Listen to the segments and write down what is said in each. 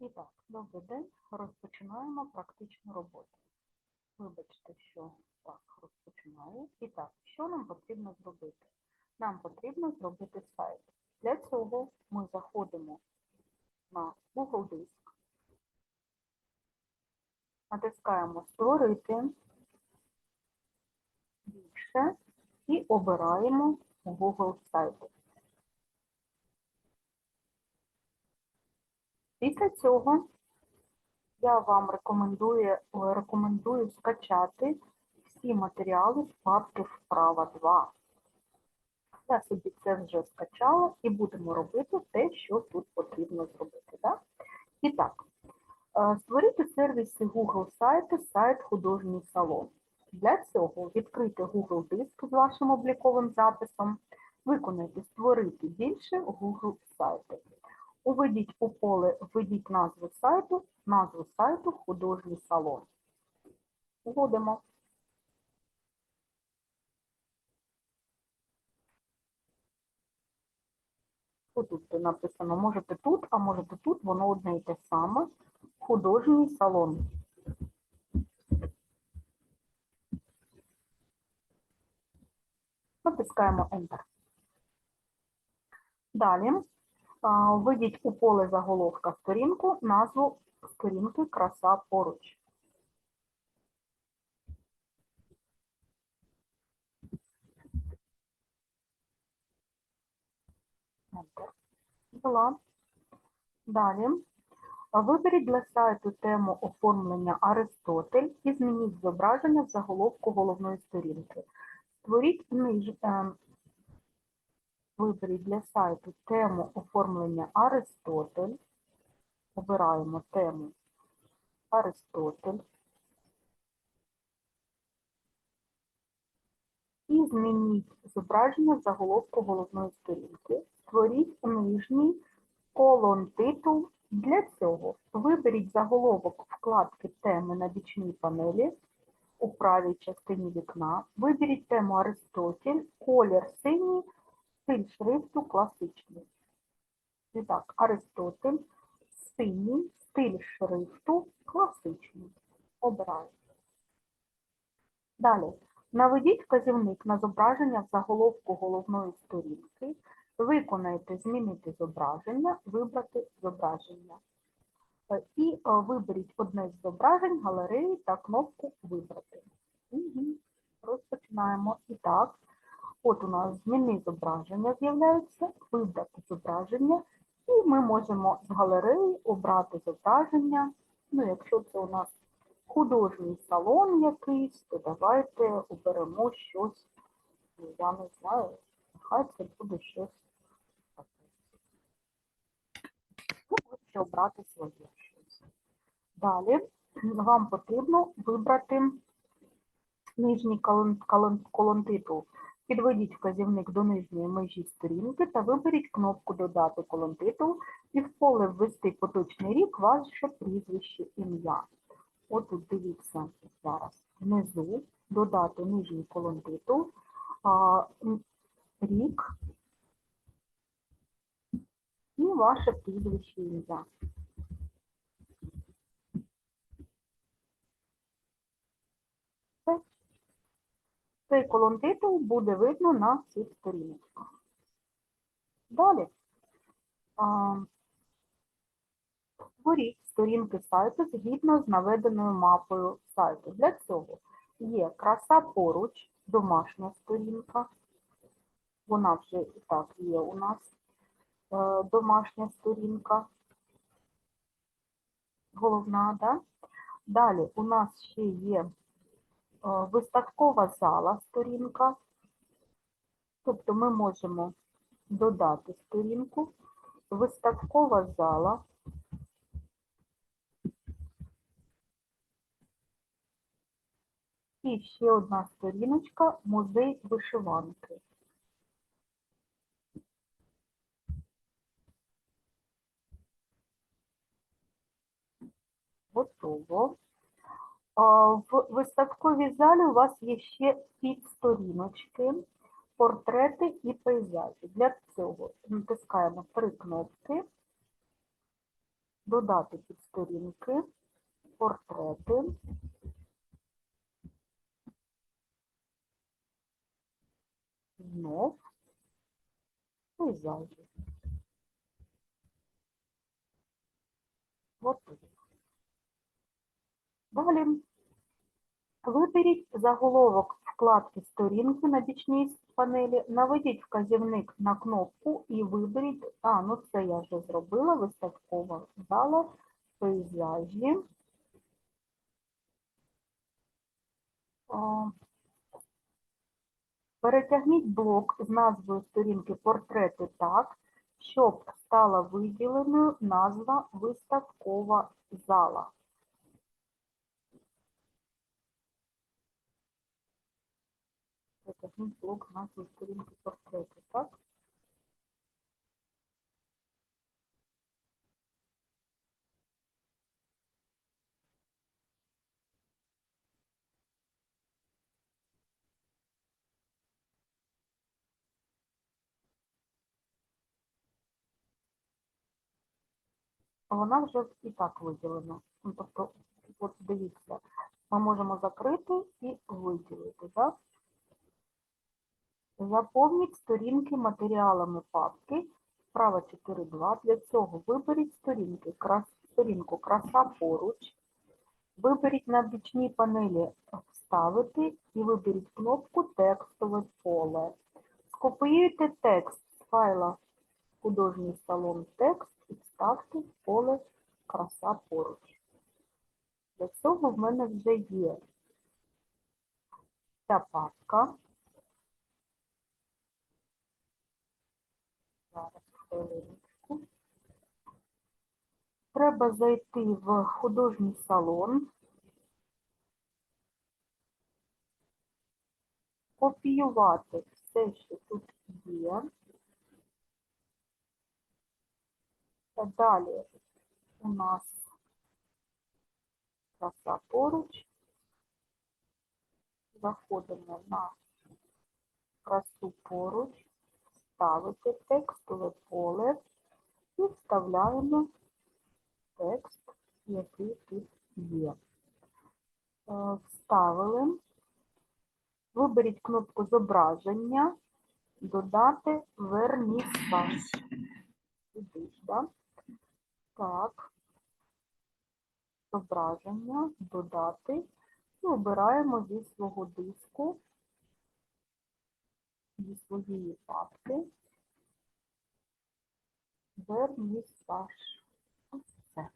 І так, добрий день. Розпочинаємо практичну роботу. Вибачте, що так розпочинаю. І так, що нам потрібно зробити? Нам потрібно зробити сайт. Для цього ми заходимо на Google Диск, натискаємо Створити більше і обираємо Google сайт. Після цього я вам рекомендую, рекомендую скачати всі матеріали з папки вправа 2. Я собі це вже скачала і будемо робити те, що тут потрібно зробити. Так? І так, е, створити сервісі Google сайту сайт художній салон. Для цього відкрити Google диск з вашим обліковим записом, виконайте створити більше Google сайту. Уведіть у поле, введіть назву сайту, назву сайту художній салон. Вводимо. Тут написано, можете тут, а можете тут, воно одне і те саме. Художній салон. Натискаємо Enter. Далі введіть у поле заголовка сторінку назву сторінки Краса поруч. Ввела. Далі. Виберіть для сайту тему оформлення Аристотель і змініть зображення в заголовку головної сторінки. Створіть ниж... е, Виберіть для сайту тему оформлення Аристотель. Обираємо тему Аристотель. І змініть зображення заголовку головної сторінки. Створіть нижній колон титул. Для цього виберіть заголовок вкладки теми на бічній панелі у правій частині вікна. Виберіть тему Аристотель, колір синій, стиль шрифту класичний. І так, Аристотель, синій, стиль шрифту класичний. Обираю. Далі. Наведіть вказівник на зображення в заголовку головної сторінки. Виконайте змінити зображення, вибрати зображення. Е, І е, виберіть одне з зображень галереї та кнопку Вибрати. Угу. Розпочинаємо. І так, От у нас зміни зображення з'являються, вибрати зображення, і ми можемо з галереї обрати зображення. Ну, якщо це у нас художній салон якийсь, то давайте оберемо щось, ну, я не знаю, нехай це буде щось таке. Ну, можете обрати своє щось. Далі вам потрібно вибрати нижній колон, колон, колон. Підведіть вказівник до нижньої межі сторінки та виберіть кнопку Додати колон титул і в поле ввести поточний рік ваше прізвище ім'я. Отут дивіться зараз внизу додати нижній колон титул, рік і ваше прізвище ім'я. Все. Цей колон титул буде видно на всіх сторіночках. Далі. Створіть сторінки сайту згідно з наведеною мапою сайту. Для цього є краса поруч, домашня сторінка. Вона вже і так є у нас е, домашня сторінка. Головна, да? Далі у нас ще є виставкова зала сторінка. Тобто ми можемо додати сторінку, виставкова зала. І ще одна сторіночка музей вишиванки. Готово. В виставковій залі у вас є ще підсторіночки, портрети і пейзажі. Для цього натискаємо три кнопки додати підсторінки, портрети. Знов пейзажі. Готово. Далі виберіть заголовок вкладки сторінки на бічній панелі, наведіть вказівник на кнопку і виберіть, а, ну це я вже зробила, виставкова зала, пейзажі. Перетягніть блок з назвою сторінки портрети так, щоб стала виділеною назва виставкова зала. Перетягніть блок з назвою сторінки портрети так. Вона вже і так виділена. Ну, тобто, от дивіться, ми можемо закрити і виділити, так? Заповніть сторінки матеріалами папки. Справа 4.2. Для цього виберіть сторінки, крас, сторінку краса поруч. Виберіть на бічній панелі Вставити і виберіть кнопку Текстове поле. Скопіюйте текст з файла художній салон текст і вставте в поле краса поруч. Для цього в мене вже є ця папка. Зараз. Треба зайти в художній салон, копіювати все, що тут є. Та Далі у нас краса поруч. Заходимо на красу поруч, ставити текстове поле і вставляємо текст, який тут є. Е, Вставили. Виберіть кнопку зображення, додати вернісаж. Да? Так. Зображення, додати. І обираємо зі свого диску, своєї папки. Вернісаж. Це.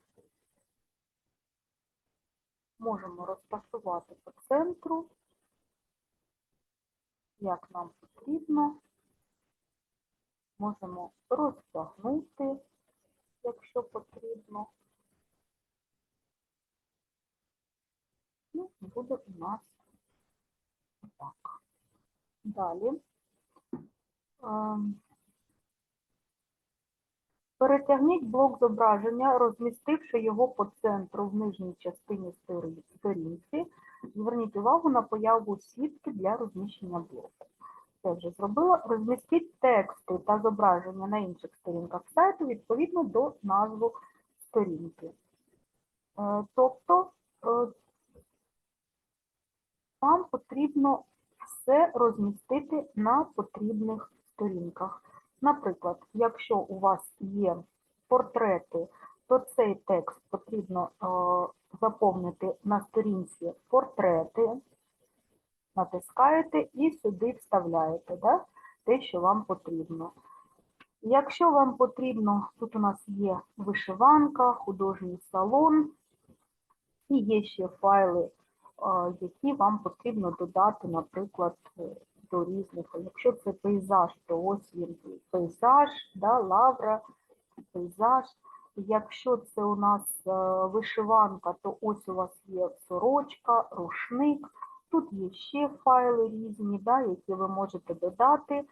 Можемо розташувати по центру, як нам потрібно. Можемо розтягнути, якщо потрібно. Ну, буде у нас так. Далі. Перетягніть блок зображення, розмістивши його по центру в нижній частині сторінці. Зверніть увагу на появу сітки для розміщення блоку. Це вже зробила. Розмістіть тексти та зображення на інших сторінках сайту відповідно до назви сторінки. Е, Тобто е, вам потрібно все розмістити на потрібних сторінках. Наприклад, якщо у вас є портрети, то цей текст потрібно е, заповнити на сторінці портрети, натискаєте і сюди вставляєте да, те, що вам потрібно. Якщо вам потрібно, тут у нас є вишиванка, художній салон, і є ще файли, е, які вам потрібно додати, наприклад, різних. Якщо це пейзаж, то ось він пейзаж, да, лавра, пейзаж. Якщо це у нас е, вишиванка, то ось у вас є сорочка, рушник. Тут є ще файли різні, да, які ви можете додати. Е,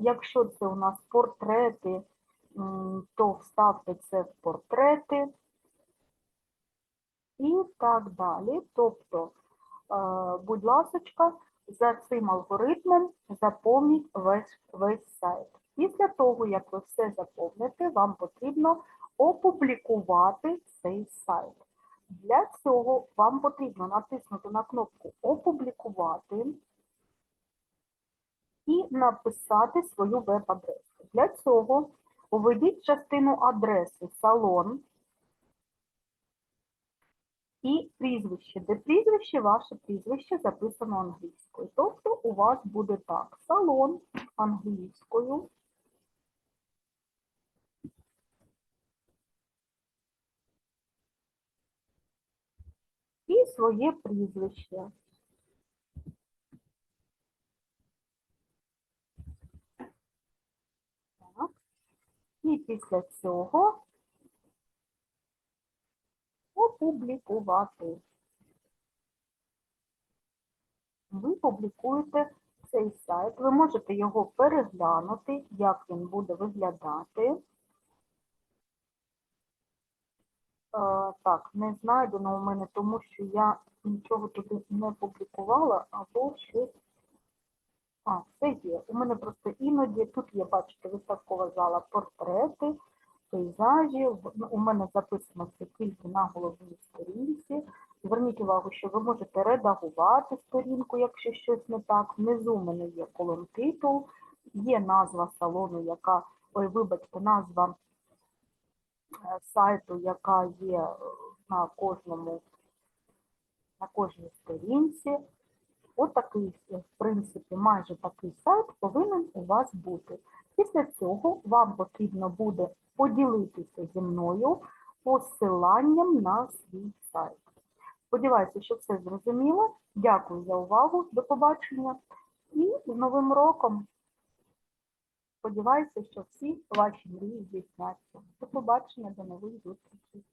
Якщо це у нас портрети, то вставте це в портрети і так далі. Тобто, е, будь ласочка, за цим алгоритмом заповніть весь, весь сайт. Після того, як ви все заповните, вам потрібно опублікувати цей сайт. Для цього вам потрібно натиснути на кнопку Опублікувати і написати свою веб-адресу. Для цього введіть частину адреси салон і прізвище, де прізвище, ваше прізвище записано англійською. Тобто у вас буде так: салон англійською. І своє прізвище. Так. І після цього опублікувати. Ви публікуєте цей сайт, ви можете його переглянути, як він буде виглядати. Е, так, не знайдено у мене, тому що я нічого туди не публікувала, або щось. А, це є. У мене просто іноді тут є, бачите, виставкова зала портрети, пейзажі. Ну, У мене записано це тільки на головній сторінці. Зверніть увагу, що ви можете редагувати сторінку, якщо щось не так. Внизу в мене є колон титул, є назва салону, яка, ой, вибачте, назва е, сайту, яка є е, на кожному, на кожній сторінці. От такий, е, в принципі, майже такий сайт повинен у вас бути. Після цього вам потрібно буде поділитися зі мною посиланням на свій сайт. Сподіваюся, що все зрозуміло. Дякую за увагу. До побачення. І з Новим роком. Сподіваюся, що всі ваші мрії здійсняться. До побачення, до нових зустрічей.